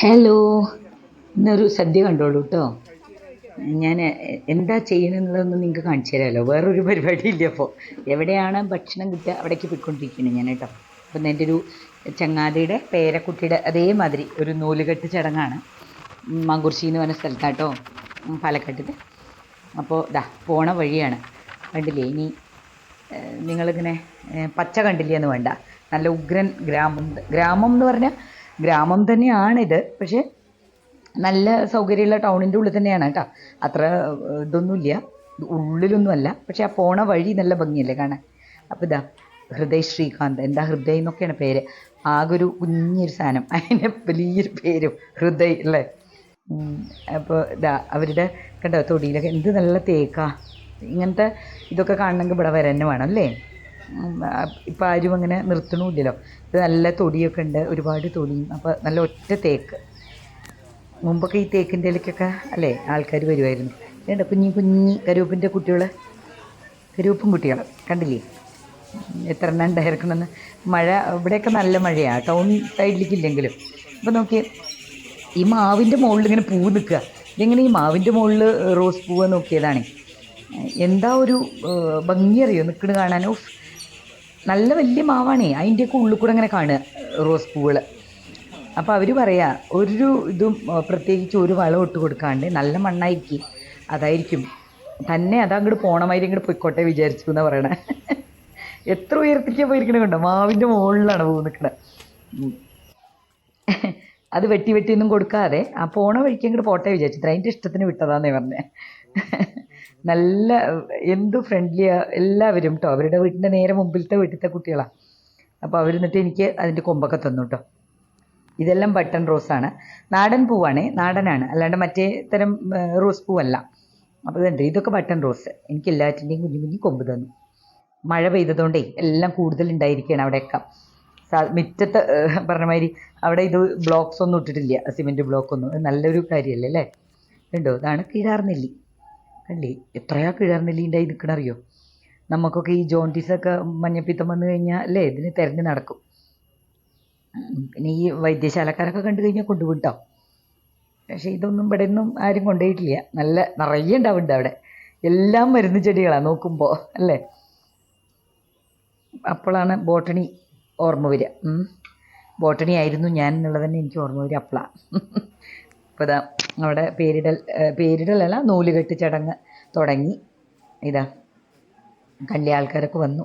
Hello ഇന്നൊരു സദ്യ കണ്ടോളൂ കേട്ടോ ഞാൻ എന്താ ചെയ്യണമെന്നുള്ളതൊന്നും നിങ്ങൾക്ക് കാണിച്ചു തരാമല്ലോ വേറൊരു പരിപാടി ഇല്ല അപ്പോൾ എവിടെയാണ് ഭക്ഷണം കിട്ടുക? അവിടേക്ക് പോയിക്കൊണ്ടിരിക്കുന്നത് ഞാൻ കേട്ടോ അപ്പം എന്റെ ഒരു ചങ്ങാതിയുടെ പേരക്കുട്ടിയുടെ അതേമാതിരി ഒരു നൂലുകെട്ട് ചടങ്ങാണ്. മങ്കുർശി എന്ന് പറഞ്ഞ സ്ഥലത്താട്ടോ. പാലക്കാട്ടിൽ അപ്പോൾ ദാ പോണ വഴിയാണ്. കണ്ടില്ലേ? ഇനി നിങ്ങളിങ്ങനെ പച്ച കണ്ടില്ലേ എന്ന് വേണ്ട. നല്ല ഉഗ്രൻ ഗ്രാമം ഗ്രാമം എന്ന് പറഞ്ഞാൽ ഗ്രാമം തന്നെയാണിത്. പക്ഷേ നല്ല സൗകര്യമുള്ള ടൗണിന്റെ ഉള്ളിൽ തന്നെയാണ് കേട്ടോ. അത്ര ഇതൊന്നുമില്ല. ഉള്ളിലൊന്നുമല്ല. പക്ഷേ ആ പോണ വഴി നല്ല ഭംഗിയല്ലേ കാണാൻ? അപ്പോൾ ഇതാ ഹൃദയ് ശ്രീകാന്ത്. എന്താ ഹൃദയ് എന്നൊക്കെയാണ് പേര്. ആകെ ഒരു കുഞ്ഞൊരു സാധനം. അതിന്റെ വലിയൊരു പേരും. ഹൃദയ് അല്ലേ? അപ്പോൾ ഇതാ അവരുടെ കണ്ടോ തൊടിയിലൊക്കെ എന്ത് നല്ല തേക്കാ. ഇങ്ങനത്തെ ഇതൊക്കെ കാണണമെങ്കിൽ ഇവിടെ വരെ തന്നെ വേണം അല്ലേ? ഇപ്പം ആരും അങ്ങനെ നിർത്തണമില്ലല്ലോ ഇത് നല്ല തൊടിയൊക്കെ ഉണ്ട് ഒരുപാട് തൊടിയും അപ്പോൾ നല്ല ഒറ്റ തേക്ക്. മുമ്പൊക്കെ ഈ തേക്കിന്റെ ഇലയ്ക്കൊക്കെ അല്ലേ ആൾക്കാർ വരുമായിരുന്നു വേണ്ട കുഞ്ഞി കുഞ്ഞി കരുവപ്പിന്റെ കുട്ടികൾ കരുവപ്പും കുട്ടികൾ കണ്ടില്ലേ? എത്ര എണ്ണം ഉണ്ടായിരിക്കണമെന്ന്. മഴ ഇവിടെയൊക്കെ നല്ല മഴയാണ് ടൗൺ സൈഡിലേക്ക് ഇല്ലെങ്കിലും. അപ്പോൾ നോക്കിയേ ഈ മാവിന്റെ മുകളിൽ ഇങ്ങനെ പൂ നിൽക്കുക. ഇതെങ്ങനെ ഈ മാവിന്റെ മുകളിൽ റോസ് പൂവ് നോക്കിയതാണ്. എന്താ ഒരു ഭംഗിയറിയോ? കാണാൻ ഉഫ്. നല്ല വലിയ മാവാണേ. അതിന്റെയൊക്കെ ഉള്ളിൽ കൂടെ അങ്ങനെ കാണുക റോസ് പൂവുകൾ അപ്പോൾ അവർ പറയാ ഒരു ഇതും പ്രത്യേകിച്ച് ഒരു വളം ഇട്ട് കൊടുക്കാണ്ട് നല്ല മണ്ണായിരിക്കും അതായിരിക്കും. തന്നെ അതങ്ങോട്ട് പോണമാതിരി അങ്ങോട്ട് പൊയ്ക്കോട്ടെ വിചാരിച്ചു എന്നാണ് പറയണേ. എത്ര ഉയരത്തിലേക്കാണ് പോയിരിക്കണേ കണ്ടോ? മാവിന്റെ മുകളിലാണ് പോകുന്ന നിൽക്കണേ അത് വെട്ടി വെട്ടിയൊന്നും കൊടുക്കാതെ ആ പോണ വഴിക്ക് അങ്ങോട്ട് പോട്ടെ വിചാരിച്ചു. അതിന്റെ ഇഷ്ടത്തിന് വിട്ടതാന്നേ പറഞ്ഞേ. നല്ല എന്ത് ഫ്രണ്ട്ലിയാ എല്ലാവരും കേട്ടോ അവരുടെ വീട്ടിന്റെ നേരെ മുമ്പിലത്തെ വീട്ടിലത്തെ കുട്ടികളാണ് അപ്പോൾ അവർ എന്നിട്ട് എനിക്ക് അതിന്റെ കൊമ്പൊക്കെ തന്നു കേട്ടോ ഇതെല്ലാം ബട്ടൺ റോസാണ് നാടൻ പൂവാണ്. നാടനാണ്. അല്ലാണ്ട് മറ്റേ തരം റോസ് പൂവല്ല. അപ്പോൾ ഇതുണ്ട്. ഇതൊക്കെ ബട്ടൺ റോസ് എനിക്ക് എല്ലാറ്റിന്റെയും കുഞ്ഞു കുഞ്ഞു കൊമ്പ് തന്നു. മഴ പെയ്തതുകൊണ്ടേ എല്ലാം കൂടുതൽ ഉണ്ടായിരിക്കുകയാണ് അവിടെയൊക്കെ. മുറ്റത്ത് ഏഹ്, പറഞ്ഞ മാതിരി അവിടെ ഇത് ബ്ലോക്സ് ഒന്നും ഇട്ടിട്ടില്ല. സിമെന്റ് ബ്ലോക്ക് ഒന്നും. നല്ലൊരു കാര്യമല്ലേ അല്ലേ? ഉണ്ടോ ഇതാണ് കിഴാർനെല്ലി. കണ്ടില്ലേ എത്രയാ കിഴാർനെല്ലി നിൽക്കണറിയോ നമുക്കൊക്കെ ഈ ജോണ്ടിസൊക്കെ മഞ്ഞപ്പിത്തം വന്നു കഴിഞ്ഞാൽ അല്ലേ ഇതിന് തിരഞ്ഞ് നടക്കും. പിന്നെ ഈ വൈദ്യശാലക്കാരൊക്കെ കണ്ടു കഴിഞ്ഞാൽ കൊണ്ടുപോയിട്ടോ പക്ഷേ ഇതൊന്നും ഇവിടെ ഒന്നും ആരും കൊണ്ടുപോയിട്ടില്ല. നല്ല നിറയെ ഉണ്ടാവുന്നുണ്ട് അവിടെ. എല്ലാം മരുന്ന് ചെടികളാണ് നോക്കുമ്പോൾ അല്ലേ? അപ്പോഴാണ് ബോട്ടണി ഓർമ്മ വരിക. ബോട്ടണി ആയിരുന്നു ഞാൻ എന്നുള്ളത് തന്നെ എനിക്ക് ഓർമ്മ വരിക അപ്പോഴാണ് അപ്പോൾ ഇതാ അവിടെ പേരിടൽ പേരിടലല്ല നൂലുകെട്ട് ചടങ്ങ് തുടങ്ങി. ഇതാ കല്യ ആൾക്കാരൊക്കെ വന്നു.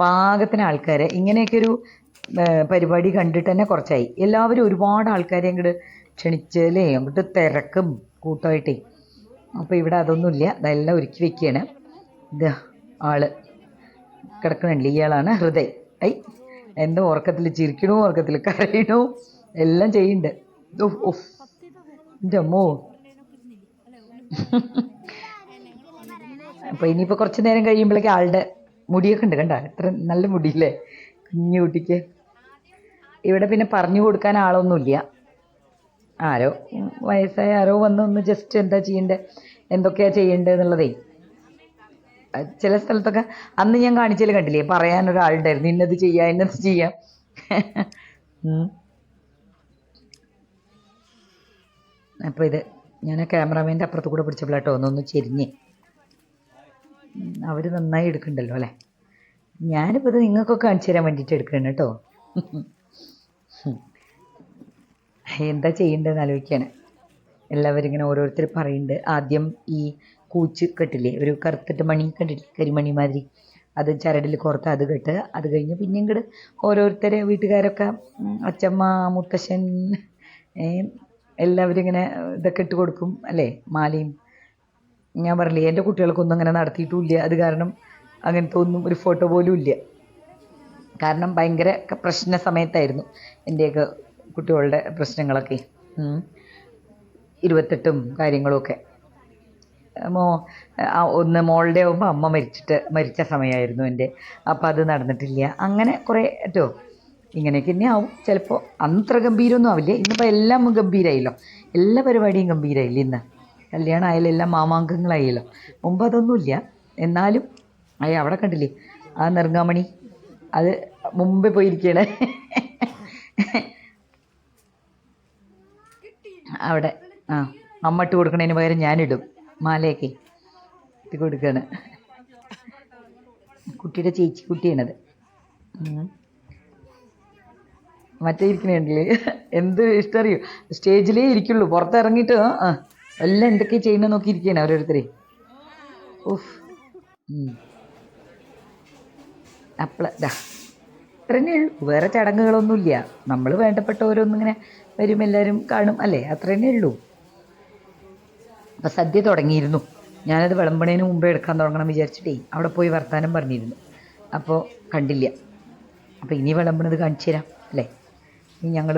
പാകത്തിന് ആൾക്കാർ ഇങ്ങനെയൊക്കെ ഒരു പരിപാടി കണ്ടിട്ട് തന്നെ കുറച്ചായി. എല്ലാവരും ഒരുപാട് ആൾക്കാരെ അങ്ങോട്ട് ക്ഷണിച്ചല്ലേ അങ്ങോട്ട് തിരക്കും കൂട്ടമായിട്ടേ. അപ്പോൾ ഇവിടെ അതൊന്നുമില്ല. ഇതെല്ലാം ഒരുക്കി വെക്കുകയാണ് ഇത് ആൾ കിടക്കണില്ല ഇയാളാണ് ഹൃദയ്. ഐ എന്തോ ഉറക്കത്തിൽ ചിരിക്കണോ ഉറക്കത്തിൽ കരയണോ. എല്ലാം ചെയ്യുന്നുണ്ട്. ഉഫ്. എന്റെ അമ്മോ? അപ്പോൾ ഇനിയിപ്പോൾ കുറച്ച് നേരം കഴിയുമ്പോഴേക്കും ആളുടെ മുടിയൊക്കെ ഉണ്ട് കണ്ട? ഇത്ര നല്ല മുടിയില്ലേ? കുഞ്ഞു കുട്ടിക്ക്. ഇവിടെ പിന്നെ പറഞ്ഞു കൊടുക്കാൻ ആളൊന്നുമില്ല. ആരോ വയസ്സായ ആരോ വന്ന് ഒന്ന് ജസ്റ്റ് എന്താ ചെയ്യേണ്ടത് എന്തൊക്കെയാ ചെയ്യേണ്ടത് എന്നുള്ളതേ. ചില സ്ഥലത്തൊക്കെ അന്ന് ഞാൻ കാണിച്ചതിൽ കണ്ടില്ലേ? പറയാൻ ഒരാളുണ്ടായിരുന്നു ഇന്നത് ചെയ്യാം ഇന്നത് ചെയ്യാം. അപ്പോൾ ഇത് ഞാൻ ക്യാമറാമാന്റെ അപ്പുറത്ത് കൂടെ പിടിച്ചപ്പോഴാട്ടോ ഒന്നൊന്ന് ചെരിഞ്ഞ്. അവർ നന്നായി എടുക്കണ്ടല്ലോ അല്ലേ? ഞാനിപ്പോൾ ഇത് നിങ്ങൾക്കൊക്കെ കാണിച്ചു തരാൻ വേണ്ടിയിട്ട് എടുക്കണം കേട്ടോ എന്താ ചെയ്യേണ്ടതെന്ന് ആലോചിക്കാണ്. എല്ലാവരും ഇങ്ങനെ ഓരോരുത്തർ പറയുന്നുണ്ട് ആദ്യം ഈ കൂച്ച് കെട്ടില്ലേ ഒരു കറുത്തിട്ട് മണി കണ്ടിട്ട് കരിമണി മാതിരി. അത് ചരടിൽ കോർത്ത് അത് കെട്ട് അത് കഴിഞ്ഞ് പിന്നെ ഇങ്ങോട്ട് ഓരോരുത്തരെ വീട്ടുകാരൊക്കെ അച്ഛമ്മ മുത്തശ്ശൻ എല്ലാവരും ഇങ്ങനെ ഇതൊക്കെ ഇട്ട് കൊടുക്കും അല്ലേ? മാലയും. ഞാൻ പറഞ്ഞില്ലേ എന്റെ കുട്ടികൾക്കൊന്നും അങ്ങനെ നടത്തിയിട്ടുമില്ല അത് കാരണം അങ്ങനത്തെ ഒന്നും ഒരു ഫോട്ടോ പോലും ഇല്ല. കാരണം ഭയങ്കര പ്രശ്ന സമയത്തായിരുന്നു എന്റെയൊക്കെ കുട്ടികളുടെ പ്രശ്നങ്ങളൊക്കെ. ഇരുപത്തെട്ടും കാര്യങ്ങളുമൊക്കെ മോ ഒന്ന് മോളുടെ ആകുമ്പോൾ അമ്മ മരിച്ചിട്ട് മരിച്ച സമയമായിരുന്നു എന്റെ അപ്പോൾ അത് നടന്നിട്ടില്ല. അങ്ങനെ കുറേ കേട്ടോ ഇങ്ങനെയൊക്കെ തന്നെ ആവും. ചിലപ്പോൾ അത്ര ഗംഭീരമൊന്നും ആവില്ല. ഇന്നിപ്പോൾ എല്ലാം ഗംഭീരമായില്ലോ എല്ലാ പരിപാടിയും ഗംഭീരമായില്ല ഇന്ന്? കല്യാണം ആയാലും എല്ലാം മാമാങ്കങ്ങളായല്ലോ. മുമ്പ് അതൊന്നുമില്ല. എന്നാലും അയ്യ അവിടെ കണ്ടില്ലേ? ആ നെറുങ്ങാമണി. അത് മുമ്പേ പോയിരിക്കണേ അവിടെ ആ അമ്മ ഇട്ട് കൊടുക്കണതിന് പകരം ഞാനിടും. മാലയൊക്കെ ഇട്ട് കൊടുക്കുകയാണ് കുട്ടിയുടെ ചേച്ചി കുട്ടിയാണത്. മറ്റേ ഇരിക്കണുണ്ടല്ലേ? എന്ത് ഇഷ്ടം അറിയോ സ്റ്റേജിലേ ഇരിക്കുള്ളൂ. പുറത്തിറങ്ങിയിട്ട് എല്ലാം എന്തൊക്കെ ചെയ്യണമെന്ന് നോക്കി ഇരിക്കുകയാണ് ഓരോരുത്തരെ ഓഫ്. അപ്പള ദാ. അത്രന്നെ ഉള്ളൂ. വേറെ ചടങ്ങുകളൊന്നുമില്ല. നമ്മൾ വേണ്ടപ്പെട്ട ഓരോന്നിങ്ങനെ വരും എല്ലാവരും കാണും അല്ലേ? അത്രന്നെ ഉള്ളൂ. അപ്പം സദ്യ തുടങ്ങിയിരുന്നു. ഞാനത് വിളമ്പണേന് മുമ്പേ എടുക്കാൻ തുടങ്ങണം വിചാരിച്ചിട്ടേ അവിടെ പോയി വർത്താനം പറഞ്ഞിരുന്നു. അപ്പോൾ കണ്ടില്ല. അപ്പോൾ ഇനി വിളമ്പണത് കാണിച്ചു തരാം അല്ലേ? ഇനി ഞങ്ങൾ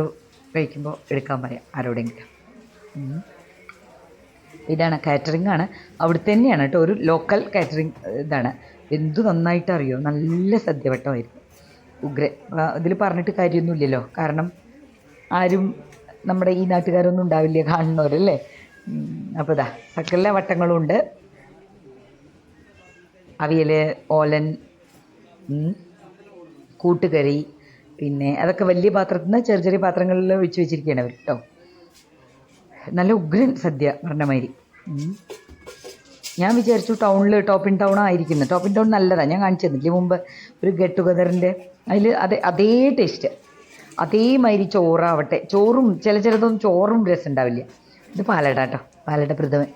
കഴിക്കുമ്പോൾ എടുക്കാൻ പറയാം ആരോടെങ്കിലും. ഇതാണ് കാറ്ററിംഗ് ആണ്. അവിടെ തന്നെയാണ് കേട്ടോ ഒരു ലോക്കൽ കാറ്ററിംഗ് ഇതാണ്. എന്ത് നന്നായിട്ട് അറിയോ? നല്ല സദ്യവട്ടമായിരുന്നു. ഉഗ്ര ഇതിൽ പറഞ്ഞിട്ട് കാര്യമൊന്നുമില്ലല്ലോ. കാരണം ആരും നമ്മുടെ ഈ നാട്ടുകാരൊന്നും ഉണ്ടാവില്ല കാണുന്നവരല്ലേ? അപ്പോൾ ഇതാ സകല വട്ടങ്ങളുണ്ട്. അവിയൽ ഓലൻ കൂട്ടുകറി പിന്നെ അതൊക്കെ വലിയ പാത്രത്തിൽ നിന്ന് ചെറിയ ചെറിയ പാത്രങ്ങളിൽ വെച്ച് വെച്ചിരിക്കുകയാണ് അവർ കേട്ടോ നല്ല ഉഗ്രൻ സദ്യ പറഞ്ഞ മാതിരി. ഉം. ഞാൻ വിചാരിച്ചു ടൗണിൽ top in town top in town നല്ലതാണ് ഞാൻ കാണിച്ചു തന്നില്ലേ മുമ്പ് ഒരു ഗെറ്റ് ടുഗദറിന്റെ അതിൽ അതേ അതേ ടേസ്റ്റ്. അതേമാതിരി ചോറാവട്ടെ. ചോറും ചില ചിലതൊന്നും ചോറും രസം ഉണ്ടാവില്ല. ഇത് പാലട കേട്ടോ പാലട പ്രഥമൻ.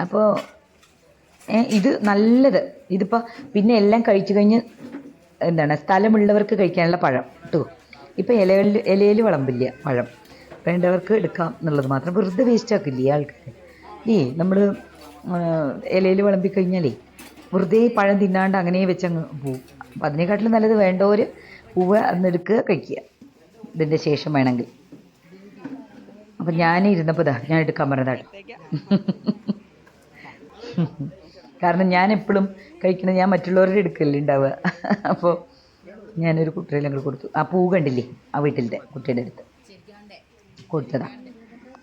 അപ്പോൾ ഇത് നല്ലത്. ഇതിപ്പോൾ പിന്നെ എല്ലാം കഴിച്ചു കഴിഞ്ഞ് എന്താണ് സ്ഥലമുള്ളവർക്ക് കഴിക്കാനുള്ള പഴം കേട്ടോ ഇപ്പം ഇലകളിൽ ഇലയിൽ വിളമ്പില്ല പഴം. വേണ്ടവർക്ക് എടുക്കാം എന്നുള്ളത് മാത്രം. വെറുതെ വേസ്റ്റ് ആക്കില്ലേ ആൾക്കാർ ഈ നമ്മൾ ഇലയിൽ വിളമ്പി കഴിഞ്ഞാലേ വെറുതെ പഴം തിന്നാണ്ട് അങ്ങനെ വെച്ചങ്ങ് പോവും. അപ്പം അതിനെക്കാട്ടിലും നല്ലത് വേണ്ടവർ പൂവ് അന്നെടുക്കുക കഴിക്കുക. ഇതിന്റെ ശേഷം വേണമെങ്കിൽ. അപ്പം ഞാൻ ഇരുന്നപ്പോൾ ഇതാ ഞാൻ എടുക്കാൻ പറഞ്ഞതാണ് കാരണം ഞാൻ എപ്പോഴും കഴിക്കുന്നത് ഞാൻ മറ്റുള്ളവരുടെ എടുക്കല്ലേ ഉണ്ടാവുക. അപ്പോൾ ഞാനൊരു കുട്ടിയുടെ ഞങ്ങൾ കൊടുത്തു. ആ പൂ കണ്ടില്ലേ? ആ വീട്ടിലത്തെ കുട്ടിയുടെ അടുത്ത്. കൊടുത്തതാ.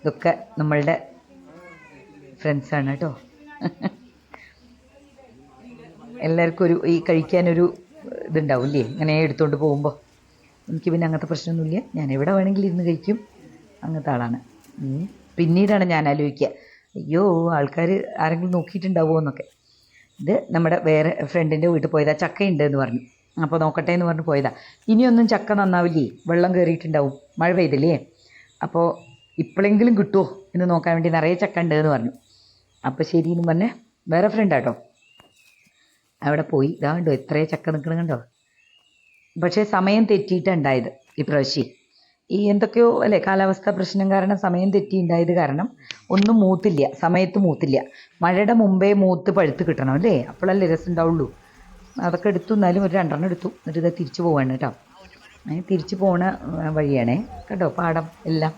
ഇതൊക്കെ നമ്മളുടെ ഫ്രണ്ട്സാണ് കേട്ടോ. എല്ലാവർക്കും ഒരു ഈ കഴിക്കാനൊരു ഇതുണ്ടാവില്ലേ ഇങ്ങനെ എടുത്തുകൊണ്ട് പോകുമ്പോൾ എനിക്ക് പിന്നെ അങ്ങനത്തെ പ്രശ്നമൊന്നുമില്ല. ഞാൻ എവിടെ വേണമെങ്കിലും ഇരുന്ന് കഴിക്കും. അങ്ങനത്തെ ആളാണ്. പിന്നീടാണ് ഞാൻ ആലോചിക്കുക. അയ്യോ ആൾക്കാർ ആരെങ്കിലും നോക്കിയിട്ടുണ്ടാവുമോ എന്നൊക്കെ. ഇത് നമ്മുടെ വേറെ ഫ്രണ്ടിന്റെ വീട്ടിൽ പോയതാ. ചക്ക ഉണ്ട് എന്ന് പറഞ്ഞു. അപ്പോൾ നോക്കട്ടെ എന്ന് പറഞ്ഞ് പോയതാ. ഇനിയൊന്നും ചക്ക നന്നാവില്ലേ? വെള്ളം കയറിയിട്ടുണ്ടാവും മഴ പെയ്തില്ലേ? അപ്പോൾ ഇപ്പോഴെങ്കിലും കിട്ടുമോ എന്ന് നോക്കാൻ വേണ്ടി നിറയെ ചക്ക ഉണ്ട് എന്ന് പറഞ്ഞു. അപ്പോൾ ശരി എന്ന് പറഞ്ഞ് വേറെ ഫ്രണ്ടാട്ടോ അവിടെ പോയി. ഇതാ കണ്ടോ എത്രയോ ചക്ക നിൽക്കണം കണ്ടോ? പക്ഷേ സമയം തെറ്റിയിട്ടുണ്ടായത് ഇപ്രാവശ്യം ഈ എന്തൊക്കെയോ അല്ലേ കാലാവസ്ഥ പ്രശ്നം കാരണം സമയം തെറ്റി ഉണ്ടായത് കാരണം ഒന്നും മൂത്തില്ല സമയത്ത് മൂത്തില്ല. മഴയുടെ മുമ്പേ മൂത്ത് പഴുത്ത് കിട്ടണം അല്ലേ? അപ്പോഴല്ലേ രസം ഉണ്ടാവുള്ളൂ അതൊക്കെ എടുത്തു എന്നാലും ഒരു രണ്ടെണ്ണം എടുത്തു. എന്നിട്ട് ഇത് തിരിച്ചു പോവാണ് കേട്ടോ. തിരിച്ചു പോണ വഴിയാണേ. കേട്ടോ പാടം എല്ലാം.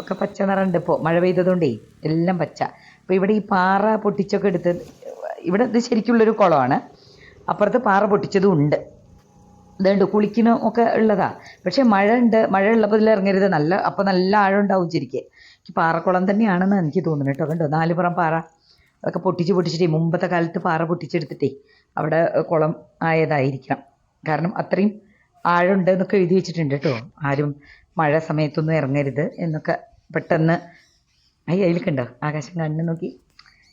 ഒക്കെ പച്ച നിറമുണ്ട് ഇപ്പോൾ മഴ പെയ്തതുകൊണ്ടേ എല്ലാം പച്ച. അപ്പോൾ ഇവിടെ ഈ പാറ പൊട്ടിച്ചൊക്കെ എടുത്ത് ഇവിടെ ഇത് ശരിക്കുള്ളൊരു കുളമാണ്. അപ്പുറത്ത് പാറ പൊട്ടിച്ചതും ഉണ്ട്. ഇതുണ്ട് കുളിക്കണ ഒക്കെ ഉള്ളതാ. പക്ഷേ മഴ ഉണ്ട് മഴ ഉള്ളപ്പോൾ ഇതിൽ ഇറങ്ങരുത്. നല്ല അപ്പോൾ നല്ല ആഴം ഉണ്ടാവും ശരിക്കും എനിക്ക് പാറക്കുളം തന്നെയാണെന്ന് എനിക്ക് തോന്നുന്നു കേട്ടോ. കണ്ടോ? നാലുപുറം പാറ അതൊക്കെ പൊട്ടിച്ച് പൊട്ടിച്ചിട്ടേ മുമ്പത്തെ കാലത്ത് പാറ പൊട്ടിച്ചെടുത്തിട്ടേ അവിടെ കുളം ആയതായിരിക്കണം. കാരണം അത്രയും ആഴമുണ്ട് എന്നൊക്കെ എഴുതി വെച്ചിട്ടുണ്ട് കേട്ടോ. ആരും മഴ സമയത്തൊന്നും ഇറങ്ങരുത് എന്നൊക്കെ പെട്ടെന്ന്. അയ്യ അതിലൊക്കെ ഉണ്ടോ? ആകാശം കണ്ണ് നോക്കി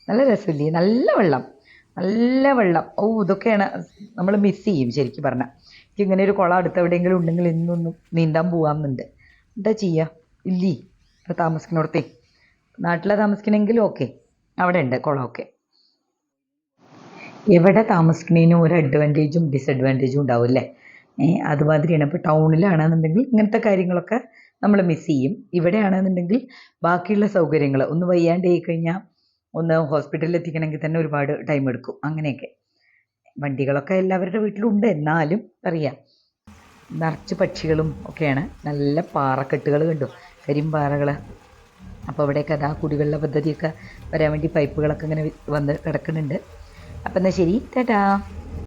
നല്ല രസമില്ലേ? നല്ല വെള്ളം. നല്ല വെള്ളം. ഓ ഇതൊക്കെയാണ് നമ്മൾ മിസ് ചെയ്യും ശരിക്കും പറഞ്ഞാൽ എനിക്ക് ഇങ്ങനെ ഒരു കുളം അടുത്ത് എവിടെയെങ്കിലും ഉണ്ടെങ്കിൽ ഇന്നൊന്നും നീന്താൻ പോകാമെന്നുണ്ട് എന്താ ചെയ്യുക ഇല്ലേ ഇപ്പോൾ താമസിക്കുന്നിടത്തേ. നാട്ടിലാണ് താമസിക്കണമെങ്കിൽ ഓക്കെ അവിടെ ഉണ്ട് കുളമൊക്കെ. എവിടെ താമസിക്കുന്നതിനും ഒരു അഡ്വാന്റേജും ഡിസഡ്വാന്റേജും ഉണ്ടാവും അല്ലേ? അതുമാതിരിയാണ്. ഇപ്പോൾ ടൗണിലാണെന്നുണ്ടെങ്കിൽ ഇങ്ങനത്തെ കാര്യങ്ങളൊക്കെ നമ്മൾ മിസ് ചെയ്യും. ഇവിടെയാണെന്നുണ്ടെങ്കിൽ ബാക്കിയുള്ള സൗകര്യങ്ങൾ ഒന്ന് വയ്യാണ്ടായി കഴിഞ്ഞാൽ ഒന്ന് ഹോസ്പിറ്റലിൽ എത്തിക്കണമെങ്കിൽ തന്നെ ഒരുപാട് ടൈം എടുക്കും. അങ്ങനെയൊക്കെ. വണ്ടികളൊക്കെ എല്ലാവരുടെ വീട്ടിലുണ്ട്. എന്നാലും അറിയാം. നിറച്ച് പക്ഷികളും ഒക്കെയാണ്. നല്ല പാറക്കെട്ടുകൾ കണ്ടു. കരിമ്പാറകൾ അപ്പോൾ അവിടെയൊക്കെ അതാ കുടിവെള്ള പദ്ധതിയൊക്കെ വരാൻ വേണ്ടി പൈപ്പുകളൊക്കെ ഇങ്ങനെ വന്ന് കിടക്കുന്നുണ്ട്. അപ്പം എന്നാൽ ശരി. ടാറ്റാ.